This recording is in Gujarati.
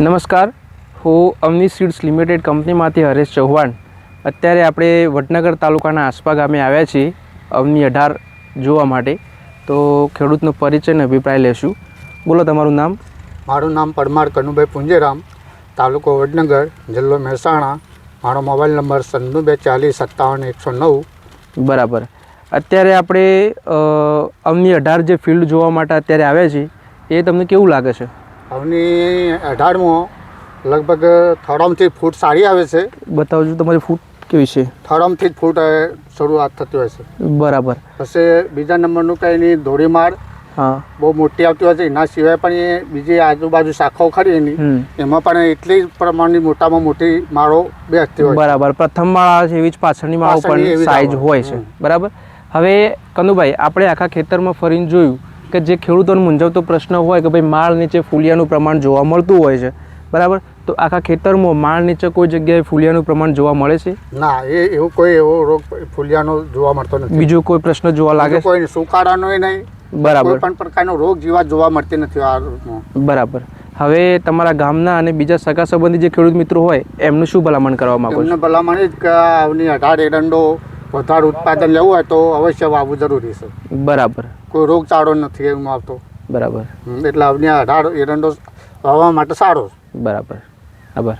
નમસ્કાર. હું અમની સીડ્સ લિમિટેડ કંપનીમાંથી હરેશ ચૌહાણ. અત્યારે આપણે વડનગર તાલુકાના આસપા ગામે આવ્યા છીએ અવની અઢાર જોવા માટે. તો ખેડૂતનો પરિચય અને અભિપ્રાય લેશું. બોલો તમારું નામ. મારું નામ પરમાર કનુભાઈ પુંજેરામ તાલુકો વડનગર જિલ્લો મહેસાણા. મારો મોબાઈલ નંબર સન્નું બે ચાલીસ સત્તાવન એકસો નવ. બરાબર. અત્યારે આપણે અમની અવની અઢાર જે ફિલ્ડ જોવા માટે અત્યારે આવ્યા છીએ એ તમને કેવું લાગે છે? હવની અઢારમાં લગભગ થડમથી ફૂટ સારી આવે છે. બતાવજો તમારી ફૂટ કેવી છે? થડમથી જ ફૂટ શરૂઆત થતી હોય છે. બરાબર. પછી બીજા નંબરનું કંઈ નહીં ધોળીમાળ હા. બહુ મોટી આવતી હોય છે. એના સિવાય પણ એ બીજી આજુબાજુ શાખાઓ ખરી એની. એમાં પણ એટલી જ પ્રમાણની મોટામાં મોટી માળો બેસતી હોય બરાબર. પ્રથમ માળા છે એવી જ પાછળની માળો પણ સાઈઝ હોય છે. બરાબર? હવે કનુભાઈ આપણે આખા ખેતરમાં ફરીને જોયું કે જે ખેડૂતોને મૂંઝવતો પ્રશ્ન હોય કે ભાઈ માળ નીચે ફૂલિયાનું પ્રમાણ જોવા મળતું હોય છે બરાબર? તો આખા ખેતરમાં માળ નીચે કોઈ જગ્યાએ ફૂલિયાનું પ્રમાણ જોવા મળે છે? ના એ એવો કોઈ એવો રોગ ફૂલિયાનો જોવા મળતો નથી. બીજો કોઈ પ્રશ્ન જોવા લાગે કોઈ સુકારાનો નહીં. બરાબર. પણ પ્રકારનો રોગ જીવાત જોવા મળતી નથી આ. બરાબર. હવે તમારા ગામના અને બીજા સગા સંબંધી જે ખેડૂત મિત્રો હોય એમનું શું ભલામણ કરવા માંગો એમને ભલામણ એ જ કે આવની અઢાર એરંડો વધારે ઉત્પાદન લેવું હોય તો અવશ્ય વાવવું જરૂરી છે. બરાબર. કોઈ રોગચાળો નથી એવું આવતો. બરાબર. એટલે આવની અઢાર એરંડો વાવવા માટે સારો બરાબર. આભાર.